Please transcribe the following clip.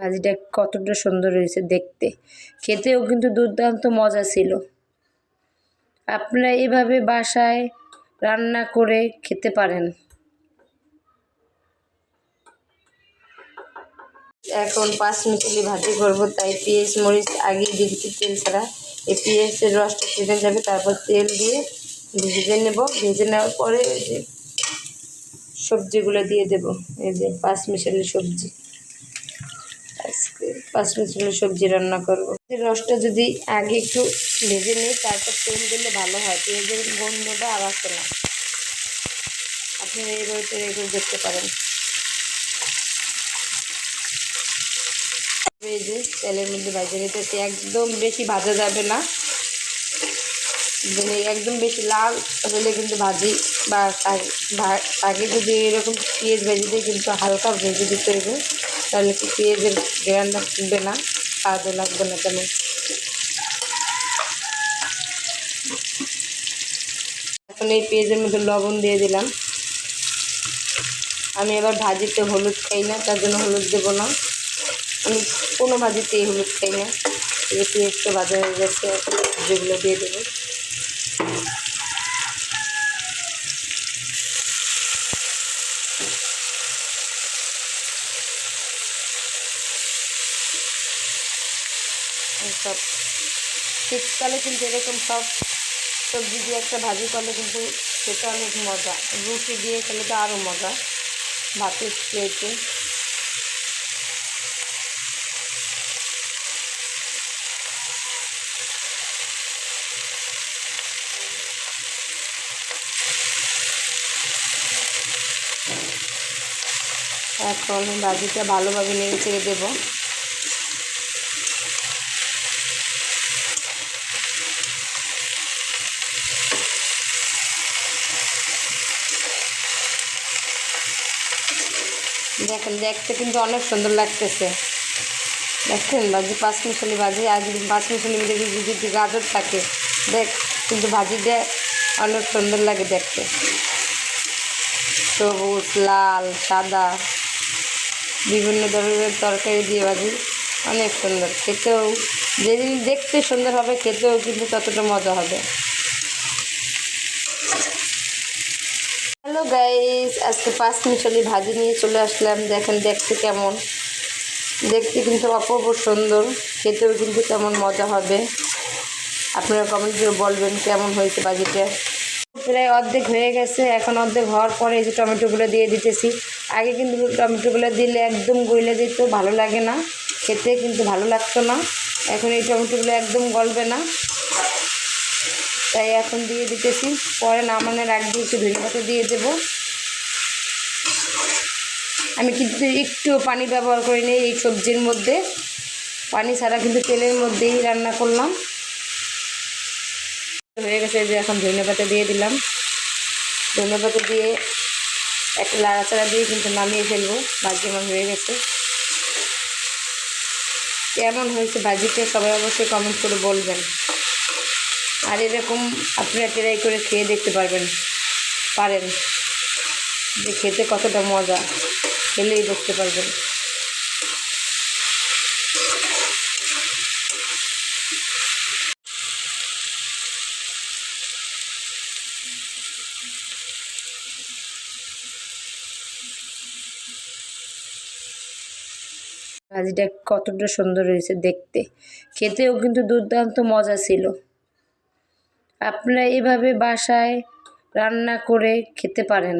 ভাজিটা কতটা সুন্দর হয়েছে দেখতে। খেতেও কিন্তু দুর্দান্ত মজা ছিল। আপনারা এভাবে বাসায় রান্না করে খেতে পারেন। এখন পাঁচ মিশালি ভাজি করব, তাই পেঁয়াজ, মরিচ, আগে দিচ্ছি তেল ছাড়া। এই পেঁয়াজের রসটা টেনে যাবে, তারপর তেল দিয়ে ভেজে নেব। ভেজে নেওয়ার পরে সবজিগুলো দিয়ে দেব। এই যে পাঁচ মিশালি সবজি। আজকে মিনিট হলে সবজি রান্না করব। রসটা যদি আগে একটু ভেজে নিই, তারপর তেল দিলে ভালো হয়। পেঁয়াজের গন্ধটা আর আসে না। আপনারা এইভাবে তৈরি করে দেখতে পারেন। এই যে তেলের মধ্যে ভাজা নিতেছি একদম বেশি ভাজা যাবে না। মানে একদম বেশি লাল হলে কিন্তু ভাজি বা আগে যদি এরকম পেঁয়াজ ভেজে দিয়ে কিন্তু হালকা ভেজে দিতে হইবে তাহলে কি পেঁয়াজের গ্রানটা ফুটবে না? স্বাদও লাগবে না তেমন। এখন এই পেঁয়াজের মধ্যে লবণ দিয়ে দিলাম। আমি এবার ভাজিতে হলুদ খাই না, তার জন্য হলুদ দেবো না। আমি কোনো ভাজিতেই হলুদ খাই না। পেঁয়াজটা ভাজা হয়ে গেছে যেগুলো দিয়ে দেবো। সব শীতকালে কিন্তু এরকম সব সবজি দিয়ে একটা ভাজি করলে কিন্তু সেটা অনেক মজা। রুটি দিয়ে খেলে তো আরও মজা। ভাতের প্লেটে এখন ভাজিটা ভালোভাবে নেড়ে ছেড়ে দেবো। দেখেন, দেখতে কিন্তু অনেক সুন্দর লাগতেছে। দেখেন ভাজি পাঁচ মিশালি ভাজি আর যদি পাঁচ মিশালি মধ্যে যদি যদি গাজর থাকে, দেখ, কিন্তু ভাজিটা অনেক সুন্দর লাগে দেখতে। সবুজ, লাল, সাদা। বিভিন্ন ধরনের তরকারি দিয়ে ভাজি। অনেক সুন্দর। খেতেও যেদিন দেখতে সুন্দর হবে, খেতেও কিন্তু ততটা মজা হবে। হ্যালো গাইস, আজকে পাঁচ মিশালি ভাজি নিয়ে চলে আসলাম। দেখেন, দেখতে কেমন? দেখতে কিন্তু অপূর্ব সুন্দর। খেতেও কিন্তু কেমন মজা হবে। আপনারা কমেন্ট করে বলবেন কেমন হয়েছে ভাজিটা। প্রায় অর্ধেক হয়ে গেছে। এখন অর্ধেক হওয়ার পরে এই যে টমেটোগুলো দিয়ে দিতেছি। আগে কিন্তু টমেটোগুলো দিলে একদম গইলে দিত ভালো লাগে না। খেতে কিন্তু ভালো লাগতো না। এখন এই টমেটোগুলো একদম গলবে না। তাই এখন দিয়ে দিতেছি। পরে নামানোর আগে একটু ধনে পাতা দিয়ে দেব। আমি কিন্তু একটু পানি ব্যবহার করি নি এই সবজির মধ্যে। পানি ছাড়া কিন্তু তেলের মধ্যেই রান্না করলাম। হয়ে গেছে যে এখন ধনে পাতা দিয়ে দিলাম। ধনে পাতা দিয়ে একটা লাড়াচাড়া দিয়ে কিন্তু নামিয়ে ফেলব ভাজি আমার হয়ে গেছে। কেমন হয়েছে ভাজিটা সবাই অবশ্যই কমেন্ট করে বলবেন। আর এরকম আপনারা ট্রাই করে খেয়ে দেখতে পারবেন, পারেন। যে খেতে কতটা মজা, খেলেই বুঝতে পারবেন। ভাজিটা কতটা সুন্দর হয়েছে দেখতে। খেতেও কিন্তু দুর্দান্ত মজা ছিল। আপনারা এভাবে বাসায় রান্না করে খেতে পারেন।